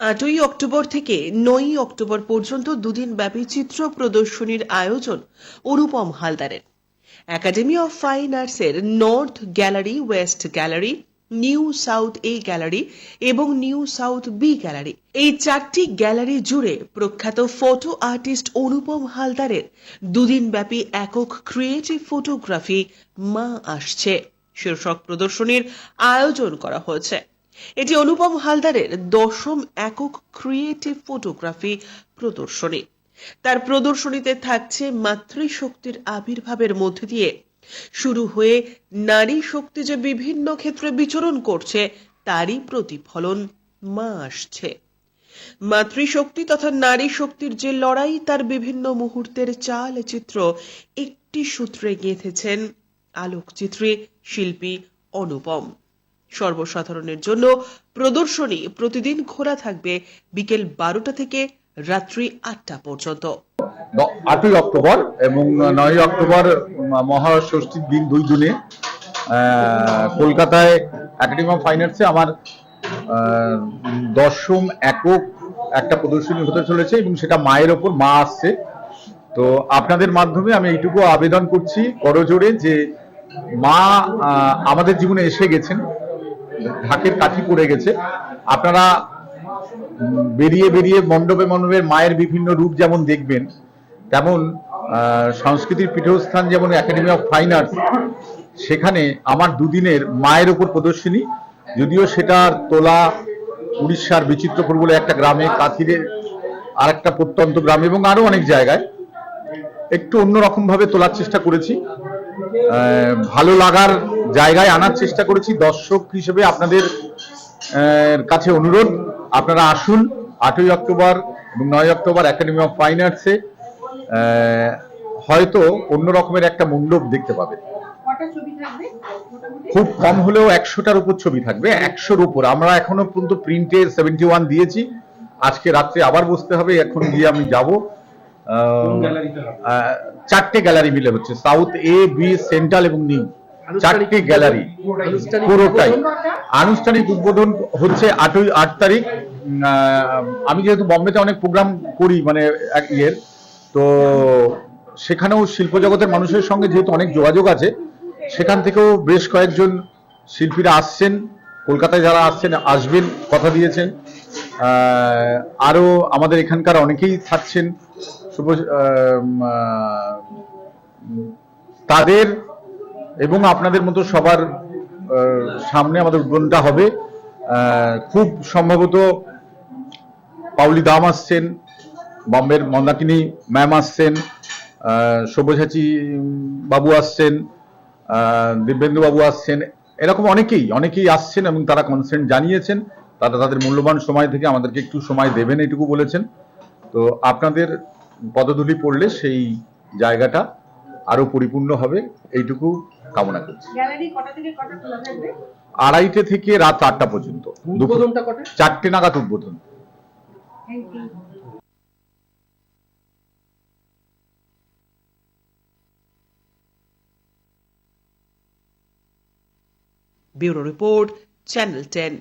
আটই অক্টোবর থেকে নয়ই অক্টোবর পর্যন্ত দুদিন ব্যাপী চিত্র প্রদর্শনীর আয়োজন অনুপম হালদারের। একাডেমি অফ ফাইন আর্টসের north gallery west gallery new south A gallery এবং নিউ সাউথ বি গ্যালারি এই চারটি গ্যালারি জুড়ে প্রখ্যাত ফটো আর্টিস্ট অনুপম হালদারের দুদিন ব্যাপী একক ক্রিয়েটিভ ফটোগ্রাফি মা আসছে। শীর্ষক প্রদর্শনীর আয়োজন করা হয়েছে। এটি অনুপম হালদারের দশম একক ক্রিয়েটিভ ফটোগ্রাফি প্রদর্শনী। তার প্রদর্শনীতে থাকছে মাতৃশক্তির আবির্ভাবের মধ্যে দিয়ে। শুরু হয়ে নারী শক্তি যে বিভিন্ন ক্ষেত্রে বিচরণ করছে, তারই প্রতিফলন মা আসছে। মাতৃশক্তি তথা নারী শক্তির যে লড়াই, তার বিভিন্ন মুহূর্তের চাল চিত্র একটি সূত্রে গেঁথেছেন আলোকচিত্রী শিল্পী অনুপম। সর্বসাধারণের জন্য প্রদর্শনী প্রতিদিন খোলা থাকবে বিকেল বারোটা থেকে রাত্রি আটটা পর্যন্ত। আটই অক্টোবর এবং নয় অক্টোবর মহাষষ্ঠীর দিন দুই দিনে কলকাতায় একাডেমি অফ ফাইন আর্টসে আমার দশম একক একটা প্রদর্শনী হতে চলেছে এবং সেটা মায়ের ওপর, মা আসছে। তো আপনাদের মাধ্যমে আমি এইটুকু আবেদন করছি করজোরে যে মা আমাদের জীবনে এসে গেছেন। ঢাকের কাঠি পড়ে গেছে। আপনারা বেরিয়ে বেরিয়ে মণ্ডপে মণ্ডপে মায়ের বিভিন্ন রূপ যেমন দেখবেন, তেমন সংস্কৃতির পীঠস্থান যেমন একাডেমি অফ ফাইন আর্টস সেখানে আমার দুদিনের মায়ের ওপর প্রদর্শনী। যদিও সেটার তোলা উড়িষ্যার বিচিত্রপুর বলে একটা গ্রামে, কাথিরে আর একটা প্রত্যন্ত গ্রাম এবং আরও অনেক জায়গায়। একটু অন্যরকম ভাবে তোলার চেষ্টা করেছি। ভালো লাগার জায়গায় আনার চেষ্টা করেছি। দর্শক হিসেবে আপনাদের কাছে অনুরোধ আপনারা আসুন। আটই অক্টোবর এবং নয় অক্টোবর একাডেমি অফ ফাইন আর্টসে হয়তো অন্য রকমের একটা মণ্ডপ দেখতে পাবে খুব কম হলেও একশোটার উপর ছবি থাকবে একশোর উপর। আমরা এখনও পর্যন্ত প্রিন্টে সেভেন্টি ওয়ান দিয়েছি। আজকে রাত্রে আবার বসতে হবে এখন গিয়ে আমি যাব। চারটে গ্যালারি মিলে হচ্ছে সাউথ এ বি সেন্ট্রাল এবং নিউ চারটে গ্যালারি। পুরোটাই। আনুষ্ঠানিক উদ্বোধন হচ্ছে আটই আট তারিখ। আমি যেহেতু বম্বেতে অনেক প্রোগ্রাম করি মানে এক ইয়ের তো সেখানেও শিল্প জগতের মানুষের সঙ্গে যেহেতু অনেক যোগাযোগ আছে সেখান থেকেও বেশ কয়েকজন শিল্পীরা আসছেন। কলকাতায় যারা আসছেন আসবেন কথা দিয়েছেন। আরও আমাদের এখানকার অনেকেই থাকছেন। শুভ তাদের এবং আপনাদের মতো সবার সামনে আমাদের উদ্বোধনটা হবে। খুব সম্ভবত পাউলি দাম আসছেন, বম্বের মন্দাকিনী ম্যাম আসছেন সব্যসাচী বাবু আসছেন দিব্যেন্দু বাবু আসছেন, এরকম অনেকেই অনেকেই আসছেন এবং তারা কনসেন্ট জানিয়েছেন। তারা তাদের মূল্যবান সময় থেকে আমাদেরকে একটু সময় দেবেন এটুকু বলেছেন। তো আপনাদের পদধূলি পড়লে সেই জায়গাটা আরও পরিপূর্ণ হবে, এইটুকু কামনা করছি। গ্যালারি কটা থেকে কটা খোলা থাকবে? আড়াইটে থেকে রাত আটটা পর্যন্ত দুপুর। উদ্বোধনটা কটা? চারটে নাগাদ উদ্বোধন। Bureau report channel ten